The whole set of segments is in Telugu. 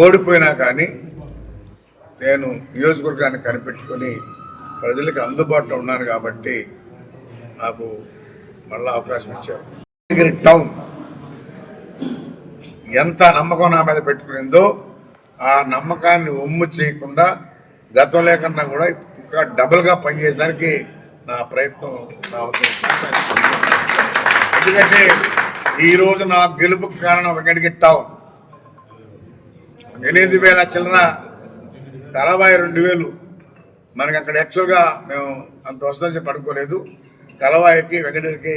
ఓడిపోయినా కానీ నేను నియోజకవర్గాన్ని కనిపెట్టుకొని ప్రజలకు అందుబాటులో ఉన్నాను కాబట్టి నాకు మళ్ళీ అవకాశం ఇచ్చారు. యాదగిరి టౌన్ ఎంత నమ్మకం నా మీద పెట్టుకునిందో ఆ నమ్మకాన్ని ఒమ్ము చేయకుండా గతంలో కన్నా కూడా ఇంకా డబుల్గా పనిచేయడానికి నా ప్రయత్నం నా ఎందుకంటే ఈరోజు నా గెలుపుకు కారణం వెంకటగిరి టౌన్. ఎనిమిది వేల చిల్లర కలబాయి రెండు వేలు. మనకి అక్కడ యాక్చువల్గా మేము అంత వస్తుందని చెప్పి అనుకోలేదు కలవాయికి వెంకటగిరికి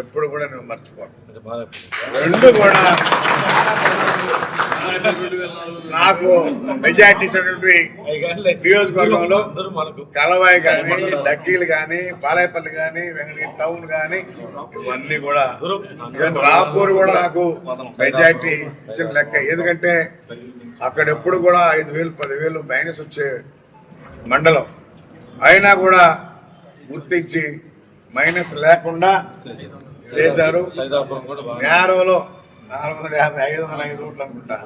ఎప్పుడు కూడా నేను మర్చిపోను రెండు కూడా నాకు మెజార్టీ ఇచ్చినటువంటి నియోజకవర్గంలో కలవాయి కానీ డక్కీలు కానీ బాలాయపల్లి కానీ వెంకటగిరి టౌన్ కానీ ఇవన్నీ కూడా రాపూర్ కూడా నాకు మెజార్టీ ఇచ్చిన లెక్క. ఎందుకంటే అక్కడ ఎప్పుడు కూడా ఐదు వేలు పదివేలు మైనస్ వచ్చే మండలం. అయినా కూడా గుర్తించి మైనస్ లేకుండా చేశారు. నేరంలో నాలుగు వందల యాభై ఐదు వందల ఐదు ఓట్లు అనుకుంటా.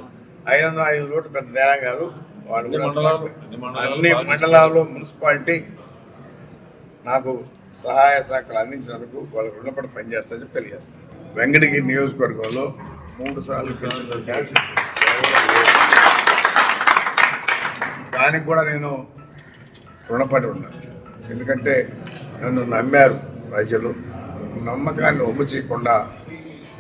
ఐదు వందల ఐదు ఓట్లు పెద్ద తేడా కాదు. వాళ్ళు అన్ని మండలాలు మున్సిపాలిటీ నాకు సహాయ సహకారాలు అందించినందుకు వాళ్ళకు రుణపడి పనిచేస్తానని చెప్పి తెలియజేస్తాను. వెంకటగిరి నియోజకవర్గంలో మూడు సార్లు దానికి కూడా నేను రుణపడి ఉన్నాను ఎందుకంటే నన్ను నమ్మారు ప్రజలు. నమ్మకాన్ని ఒమ్ము చేయకుండా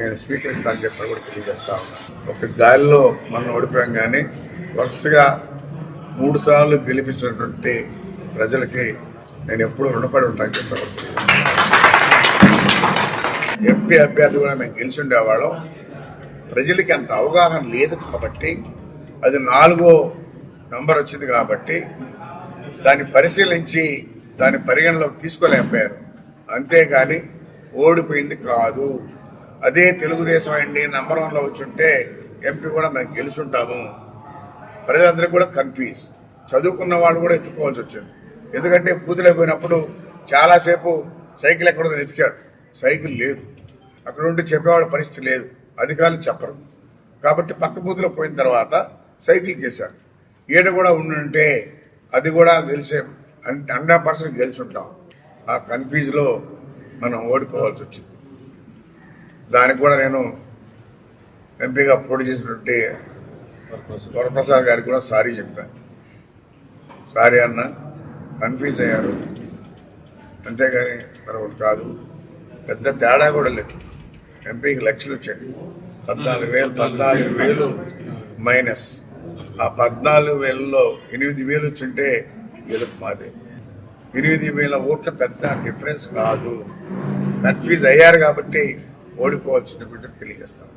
నేను స్వీకరిస్తానని చెప్పి కూడా తెలియజేస్తా ఉన్నాను ఒక గాలిలో మనం ఓడిపోయాం కానీ వరుసగా మూడు సార్లు గెలిపించినటువంటి ప్రజలకి నేను ఎప్పుడూ రుణపడి ఉంటాను చెప్పి ఎంపీ అభ్యర్థి కూడా మేము గెలిచి ఉండేవాళ్ళం. ప్రజలకి అంత అవగాహన లేదు కాబట్టి అది నాలుగో నంబర్ వచ్చింది కాబట్టి దాన్ని పరిశీలించి దాన్ని పరిగణలోకి తీసుకోలేకపోయారు. అంతేగాని ఓడిపోయింది కాదు. అదే తెలుగుదేశం అండి నంబర్ వన్లో వచ్చుంటే ఎంపీ కూడా మనం గెలుచుంటాము. ప్రజలందరికీ కూడా కన్ఫ్యూజ్. చదువుకున్న వాళ్ళు కూడా ఎత్తుకోవాల్సి వచ్చింది. ఎందుకంటే పూతులైపోయినప్పుడు అయిపోయినప్పుడు చాలాసేపు సైకిల్ ఎక్కడ ఉందో ఎతికారు సైకిల్ లేదు. అక్కడ ఉండి చెప్పేవాళ్ళ పరిస్థితి లేదు. అధికారులు చెప్పరు. కాబట్టి పక్క బూతులో పోయిన తర్వాత సైకిల్ చేశారు ఈయన కూడా ఉండుంటే అది కూడా గెలిచే అంటే హండ్రెడ్ పర్సెంట్ గెలిచుంటాం. ఆ కన్ఫ్యూజ్లో మనం ఓడిపోవాల్సి వచ్చింది. దానికి కూడా నేను ఎంపీగా పోటీ చేసినటువంటి వరప్రసాద్ గారికి కూడా సారీ చెప్పాను. సారీ అన్న కన్ఫ్యూజ్ అయ్యారు. అంతేగాని మరొకటి కాదు పెద్ద తేడా కూడా లేదు. ఎంపీకి లక్షలు వచ్చాయి. పద్నాలుగు వేలు పద్నాలుగు వేలు మైనస్. ఆ పద్నాలుగు వేలలో ఎనిమిది వేలు వచ్చింటే గెలుపు మాదే. ఎనిమిది వేల ఓట్ల పెద్ద డిఫరెన్స్ కాదు. కన్ఫ్యూజ్ అయ్యారు కాబట్టి ఓడిపోవాల్సింది కూడా తెలియజేస్తాను